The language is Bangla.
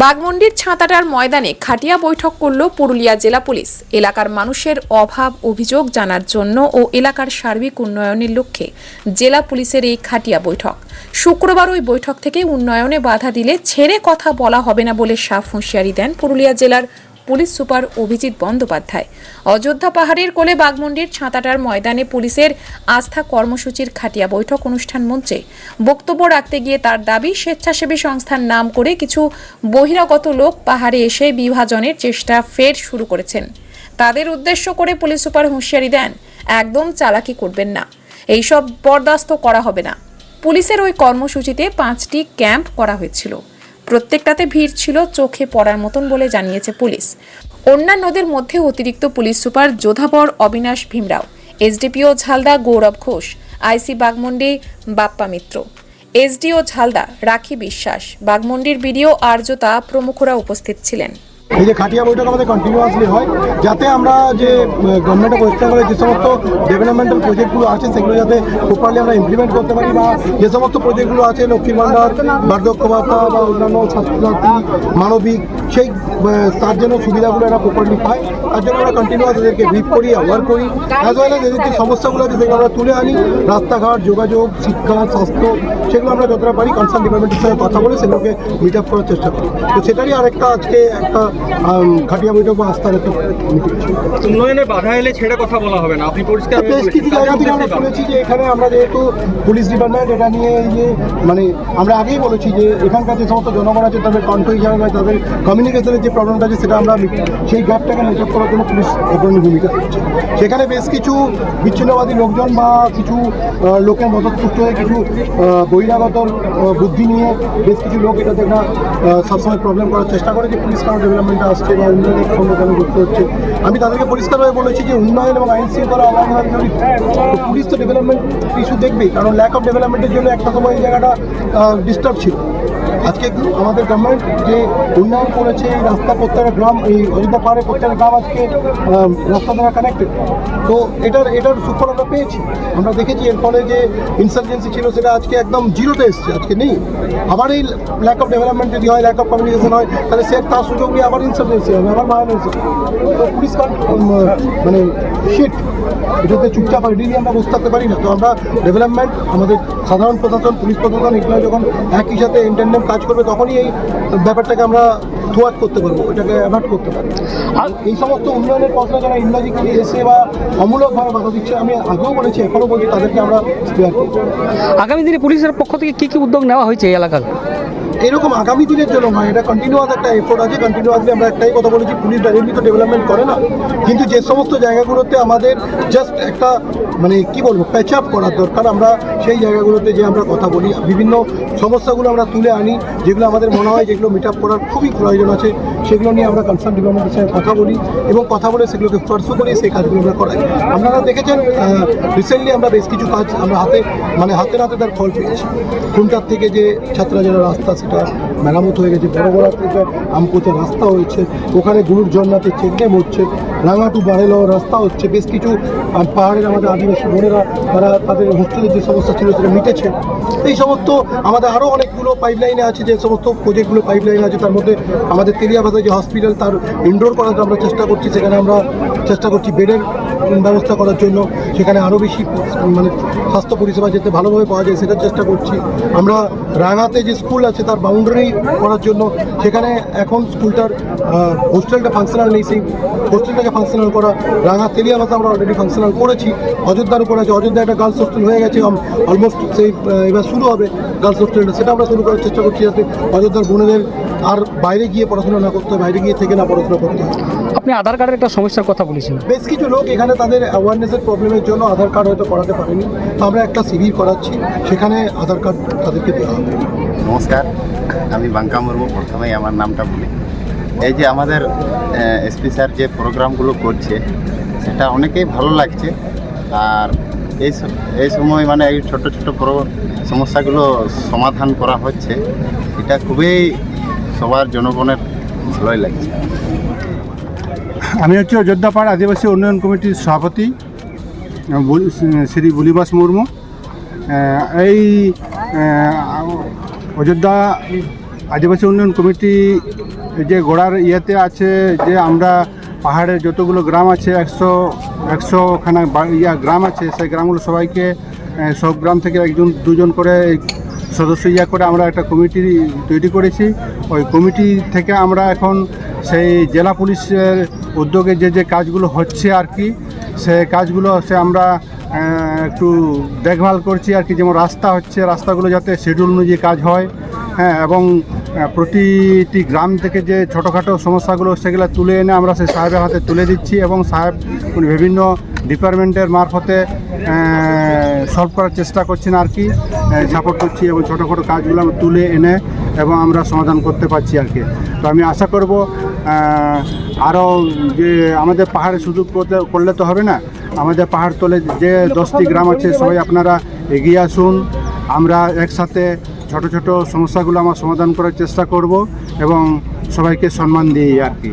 বাগমন্ডির ছাতাটার ময়দানে খাটিয়া বৈঠক করল পুরুলিয়া জেলা পুলিশ। এলাকার মানুষের অভাব অভিযোগ জানার জন্য ও এলাকার সার্বিক উন্নয়নের লক্ষ্যে জেলা পুলিশের এই খাটিয়া বৈঠক। শুক্রবার ওই বৈঠক থেকে উন্নয়নে বাধা দিলে ছেড়ে কথা বলা হবে না বলে সাফ হুঁশিয়ারি দেন পুরুলিয়া জেলার পুলিশ সুপার অভিজিৎ বন্দ্যোপাধ্যায়। অযোধ্যা পাহাড়ের কোলে বাগমন্ডির ছাতাটার ময়দানে পুলিশের আস্থা কর্মসূচির খাটিয়া বৈঠক অনুষ্ঠান মঞ্চে। বক্তব্য রাখতে গিয়ে তার দাবি, স্বেচ্ছাসেবী সংস্থার নাম করে কিছু বহিরাগত লোক পাহাড়ে এসে বিভাজনের চেষ্টা ফের শুরু করেছেন। তাদের উদ্দেশ্য করে পুলিশ সুপার হুঁশিয়ারি দেন, একদম চালাকি করবেন না। এইসব বরদাস্ত করা হবে না। পুলিশের ওই কর্মসূচিতে পাঁচটি ক্যাম্প করা হয়েছিল। প্রত্যেকটাতে ভিড় ছিল চোখে পড়ার মতন বলে জানিয়েছে পুলিশ। অন্যান্যদের মধ্যে অতিরিক্ত police super Jodhabar Abinash Bhimrao, SDPO Jhalda Gaurav Ghosh, IC Bagmundi Bappa Mitra, SDO Jhalda Rakhi Biswas, বাগমন্ডির BDO আর্যতা প্রমুখরা উপস্থিত ছিলেন। এই যে খাটিয়া বৈঠক আমাদের কন্টিনিউয়াসলি হয়, যাতে আমরা যে গভর্নমেন্ট অফ ওয়েস্ট বেঙ্গলের যে সমস্ত ডেভেলপমেন্টাল প্রজেক্টগুলো আছে, সেগুলো যাতে প্রপারলি আমরা ইমপ্লিমেন্ট করতে পারি বা যে সমস্ত প্রজেক্টগুলো আছে, লক্ষ্মীর ভাণ্ডার বার্ধক্য ভাতা বা অন্যান্য স্বাস্থ্যসাথী মানবিক, সেই তার জন্য সুবিধাগুলো এরা প্রপারলি পায়। তার জন্য আমরা কন্টিনিউয়াস এদেরকে ব্রিফ করি অ্যাওয়ার করি। অ্যাজ ওয়েল এদের যে সমস্যাগুলো আছে, সেগুলো আমরা তুলে আনি। রাস্তাঘাট, যোগাযোগ, শিক্ষা, স্বাস্থ্য, সেগুলো আমরা যতটা পারি কনসার্ন ডিপার্টমেন্টের সাথে কথা বলে সেগুলোকে মিট আপ করার চেষ্টা করি। তো সেটারই আরেকটা আজকে একটা খাটিয়া বৈঠক বা একটা উন্নয়নে বাধা এলে ছেড়ে কথা বলা হবে না। আপনি পরিষ্কার বেশ কিছু জায়গা থেকে আমরা শুনেছি যে এখানে আমরা যেহেতু পুলিশ ডিপার্টমেন্ট এটা নিয়ে যে মানে আমরা আগেই বলেছি যে এখানকার যে সমস্ত জনগণ আছে তাদের কণ্ঠ হিসাবে বা তাদের কমিউনিকেশনের যে প্রবলেমটা আছে সেটা আমরা সেই গ্যাপটাকে মেকআপ করার জন্য পুলিশ অগ্রণী ভূমিকা সেখানে বেশ কিছু বিচ্ছিন্নবাদী লোকজন বা কিছু লোকের মদতপুষ্ট হয়ে কিছু বহিরাগত বুদ্ধি নিয়ে বেশ কিছু লোক এটাতে একটা সবসময় প্রবলেম করার চেষ্টা করে যে পুলিশ কারও ডেভেলপমেন্টে আসছে বা উন্নয়নের কেন যুক্ত হচ্ছে আমি তাদেরকে পরিষ্কারভাবে বলেছি যে উন্নয়ন এবং আইন শৃঙ্খলা অবাধ জড়িত পুলিশ তো ডেভেলপমেন্ট ইস্যু দেখবেই, কারণ ল্যাক অফ ডেভেলপমেন্টের জন্য একটা সময় এই জায়গাটা ডিস্টার্ব ছিল। আজকে আমাদের গভর্নমেন্ট যে উন্নয়ন করেছে, এই রাস্তা প্রত্যেকটা গ্রাম, এই অযোধ্যা পাহাড়ে প্রত্যেকটা গ্রাম আজকে রাস্তা দ্বারা কানেক্টেড তো এটার এটার সুফল আমরা পেয়েছি। আমরা দেখেছি এর ফলে যে ইনসার্জেন্সি ছিল, সেটা আজকে একদম জিরোতে এসছে, আজকে নেই। আবার এই ল্যাক অফ ডেভেলপমেন্ট যদি হয় ল্যাক অফ কমিউনিকেশন হয়, তাহলে সে তার সুযোগ নিয়ে আবার ইনসার্জেন্সি হবে, আবার হবে। তো পুলিশ কান মানে শিট এটাতে চুপচাপ আইডিয়ালি আমরা বুঝতে থাকতে পারি না। তো আমরা ডেভেলপমেন্ট আমাদের সাধারণ প্রশাসন, পুলিশ প্রশাসন, এগুলো যখন একই সাথে ইন্টারনেট কাজ করবে তখনই এই ব্যাপারটাকে আমরা থোয়াট করতে পারব এটাকে অ্যাভার্ট করতে পারব। আর এই সমস্ত উন্নয়নের পথে যারা ইন্ডাজিক্যালি এসে বা অমূলকভাবে বাধা দিচ্ছে আমি আগেও বলেছি এখনও বলছি তাদেরকে আমরা স্পেয়ার করব। আগামী দিনে পুলিশের পক্ষ থেকে কী কী উদ্যোগ নেওয়া হয়েছে এই এলাকার? এরকম আগামী দিনের জন্য নয়, এটা কন্টিনিউয়াস একটা এফোর্ট আছে কন্টিনিউয়াসলি আমরা একটাই কথা বলেছি, পুলিশ ডাইরেক্টলি তো ডেভেলপমেন্ট করে না। কিন্তু যে সমস্ত জায়গাগুলোতে আমাদের জাস্ট একটা মানে কি বলব প্যাচ আপ করার দরকার, আমরা সেই জায়গাগুলোতে যে আমরা কথা বলি, বিভিন্ন সমস্যাগুলো আমরা তুলে আনি, যেগুলো আমাদের মনে হয় যেগুলো মিট আপ করার খুবই প্রয়োজন আছে, সেগুলো নিয়ে আমরা কনসার্ন ডিপার্টমেন্টের সঙ্গে কথা বলি, এবং কথা বলে সেগুলোকে পার্সু করি সেই কাজগুলো আমরা করাই। আপনারা দেখেছেন রিসেন্টলি আমরা বেশ কিছু কাজ আমরা হাতে মানে হাতে হাতে তার ফল পেয়েছি। খুনটার থেকে যে ছাত্রা যারা রাস্তা সেটা মেরামত হয়ে গেছে। বড় বড় থেকে আমপোচের রাস্তা হয়েছে, ওখানে গুরুর ঝর্ণাতে চেকড্যাম হচ্ছে রাঙাটু বাড়েলো রাস্তা হচ্ছে, বেশ কিছু পাহাড়ের আমাদের আদিবাসী বোনেরা, তারা তাদের হোস্টেলের যে সমস্যা ছিল সেটা মিটেছে। এই সমস্ত আমাদের আরও অনেকগুলো পাইপলাইনে আছে, যে সমস্ত প্রজেক্টগুলো পাইপলাইনে আছে, তার মধ্যে আমাদের তেলিয়াবাজার যে হসপিটাল তার ইনডোর করার আমরা চেষ্টা করছি। সেখানে আমরা চেষ্টা করছি বেডের ব্যবস্থা করার জন্য সেখানে আরও বেশি মানে স্বাস্থ্য পরিষেবা যাতে ভালোভাবে পাওয়া যায় সেটার চেষ্টা করছি। আমরা রাঙাতে যে স্কুল আছে তার বাউন্ডারি করার জন্য সেখানে এখন স্কুলটার হোস্টেলটা ফাংশনাল নেই সেই হোস্টেলটাকে ফাংশনাল করা, রাঙা তেলিয়াবাসা আমরা অলরেডি ফাংশনাল করেছি। অযোধ্যার উপর আছে, অযোধ্যা একটা গার্লস হোস্টেল হয়ে গেছে অলমোস্ট সেই এবার শুরু হবে গার্লস হোস্টেলটা সেটা আমরা শুরু করার চেষ্টা করছি যাতে অযোধ্যার বোনেদের আর বাইরে গিয়ে পড়াশোনা না করতে হয়, বাইরে গিয়ে থেকে না পড়াশোনা করতে হয়। আপনি আধার কার্ডের একটা সমস্যার কথা বলেছেন। বেশ কিছু লোক এখানে তাদের অ্যাওয়ারনেসের প্রবলেমের জন্য আধার কার্ড হয়তো করাতে পারেনি। তো আমরা একটা সিভির করাচ্ছি সেখানে আধার কার্ড তাদেরকে দেওয়া হবে। নমস্কার আমি বাঙ্কা মুর্মু প্রথমেই আমার নামটা বলি। এই যে আমাদের এসপি স্যার যে প্রোগ্রামগুলো করছে সেটা অনেকেই ভালো লাগছে। আর এই এই সময় মানে এই ছোট ছোট প্র- সমস্যাগুলো সমাধান করা হচ্ছে এটা খুবই সবার জনগণের ভালোই লাগছে। আমি হচ্ছে অযোধ্যাপাড় আদিবাসী উন্নয়ন কমিটির সভাপতি শ্রী বুলিবাস মুর্মু। এই অযোধ্যা আদিবাসী উন্নয়ন কমিটি যে গোড়ার ইয়েতে আছে যে আমরা পাহাড়ের যতগুলো গ্রাম আছে, একশো একশোখানা ইয়া গ্রাম আছে, সেই গ্রামগুলো সবাইকে সব গ্রাম থেকে একজন, দুজন করে সদস্য ইয়া করে আমরা একটা কমিটি তৈরি করেছি। ওই কমিটি থেকে আমরা এখন সেই জেলা পুলিশের উদ্যোগে যে যে কাজগুলো হচ্ছে আর কি, সে কাজগুলো সে আমরা একটু দেখভাল করছি আর কি, যেমন রাস্তা হচ্ছে, রাস্তাগুলো যাতে শিডিউল অনুযায়ী কাজ হয় হ্যাঁ এবং প্রতিটি গ্রাম থেকে যে ছোটোখাটো সমস্যাগুলো সেগুলো তুলে এনে আমরা সেই সাহেবের হাতে তুলে দিচ্ছি এবং সাহেব বিভিন্ন ডিপার্টমেন্টের মারফতে সলভ করার চেষ্টা করছেন আর কি সাপোর্ট করছি এবং ছোটো ছোটো কাজগুলো তুলে এনে এবং আমরা সমাধান করতে পারছি আর কি। তো আমি আশা করব আরও যে আমাদের পাহাড়ে সুযোগ করতে করলে তো হবে না। আমাদের পাহাড় তলে যে দশটি গ্রাম আছে, সবাই আপনারা এগিয়ে আসুন। আমরা একসাথে ছোট ছোট সমস্যাগুলো আমার সমাধান করার চেষ্টা করব এবং সবাইকে সম্মান দিই আর কি।